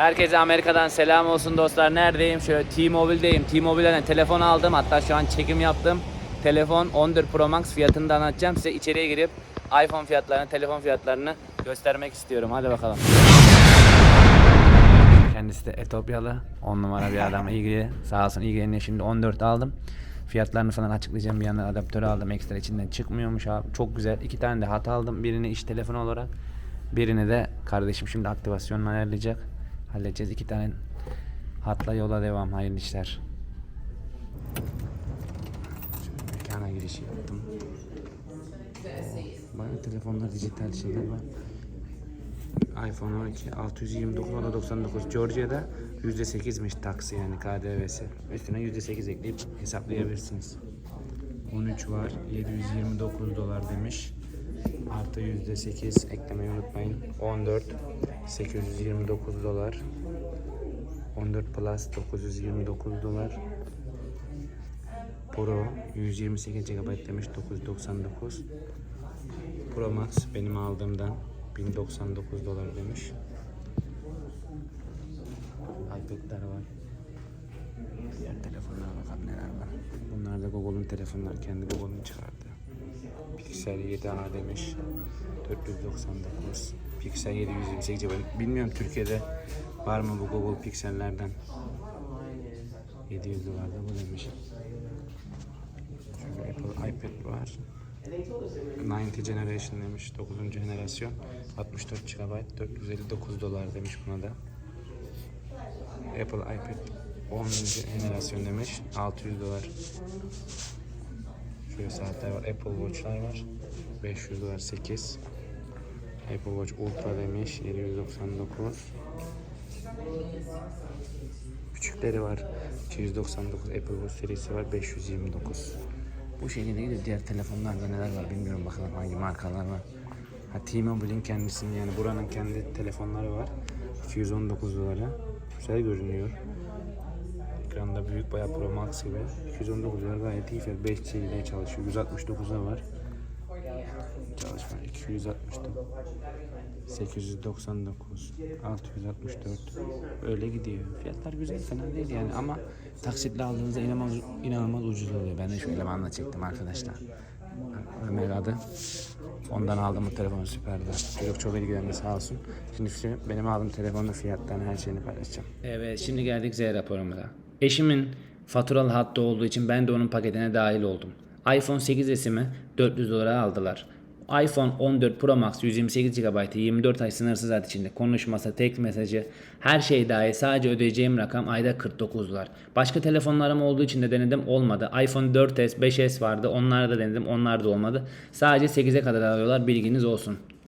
Herkese Amerika'dan selam olsun dostlar. Neredeyim? Şöyle T-Mobile'deyim. T-Mobile'den telefon aldım. Hatta şu an çekim yaptım. Telefon 14 Pro Max fiyatını da anlatacağım. Size içeriye girip iPhone fiyatlarını, telefon fiyatlarını göstermek istiyorum. Hadi bakalım. Kendisi de Etopyalı. 10 numara bir adam. ilgili. Sağ olsun ilgileniyor. Şimdi 14 aldım. Fiyatlarını falan açıklayacağım. Bir yandan adaptörü aldım. Ekstra içinden çıkmıyormuş abi. Çok güzel. İki tane de hat aldım. Birini iş telefonu olarak. Birini de kardeşim şimdi aktivasyonunu ayarlayacak. Halledeceğiz. iki tane hatla yola devam. Hayırlı işler. Şöyle mekana girişi yaptım. Bayağı telefonlar dijital şeyler var. iPhone 12 629 o da 99 Georgia'da %8'miş taksi yani KDV'si. Üstüne %8 ekleyip hesaplayabilirsiniz. 13 var 729 dolar demiş. Artı %8 eklemeyi unutmayın. 14 829 dolar. 14 Plus 929 dolar. Pro 128 GB demiş 999. Pro Max benim aldığımdan 1099 dolar demiş. iPad'ler var. Diğer telefonlara bakalım neler var. Bunlar da Google'un telefonları. Kendi Google'un çıkardı. Pixel 7a demiş. 499. Pixel 728 GB. Bilmiyorum Türkiye'de var mı bu Google Pixel'lerden. 700 dolar da bu demiş. Şöyle Apple iPad var. 90 Generation demiş. 9. jenerasyon. 64 GB. 459 dolar demiş buna da. Apple iPad 10. jenerasyon demiş. 600 dolar. Şöyle saatler var. Apple Watch'lar var. 500 dolar 8. Apple Watch Ultra demiş. 799. Küçükleri var. 299 Apple Watch serisi var. 529. Bu şekilde gidiyor. Diğer telefonlarda neler var bilmiyorum bakalım hangi markalar var. Ha T-Mobile'in kendisinin yani buranın kendi telefonları var. 219 dolara. Güzel görünüyor. Ekranda büyük bayağı Pro Max gibi. 219 dolar gayet iyi fiyat. 5G ile çalışıyor. 169'da var. Çalışma 269. 899 664 öyle gidiyor. Fiyatlar güzel fena değil yani ama taksitle aldığınızda inanılmaz, inanılmaz ucuz oluyor. Ben de şu elemanla çektim arkadaşlar. Ömer adı. Ondan aldım bu telefonu süperdi. Çocuk çok ilgilendi sağ olsun. Şimdi benim aldığım telefonun fiyatlarını her şeyini paylaşacağım. Evet şimdi geldik Z raporumuza. Eşimin faturalı hattı olduğu için ben de onun paketine dahil oldum. iPhone 8s'imi 400 dolara aldılar iPhone 14 Pro Max 128 GB 24 ay sınırsız ad içinde konuşması, tek mesajı her şey dahil sadece ödeyeceğim rakam ayda 49 dolar. Başka telefonlarım olduğu için de denedim olmadı. iPhone 4s 5s vardı onları da denedim onlar da olmadı. Sadece 8'e kadar alıyorlar bilginiz olsun.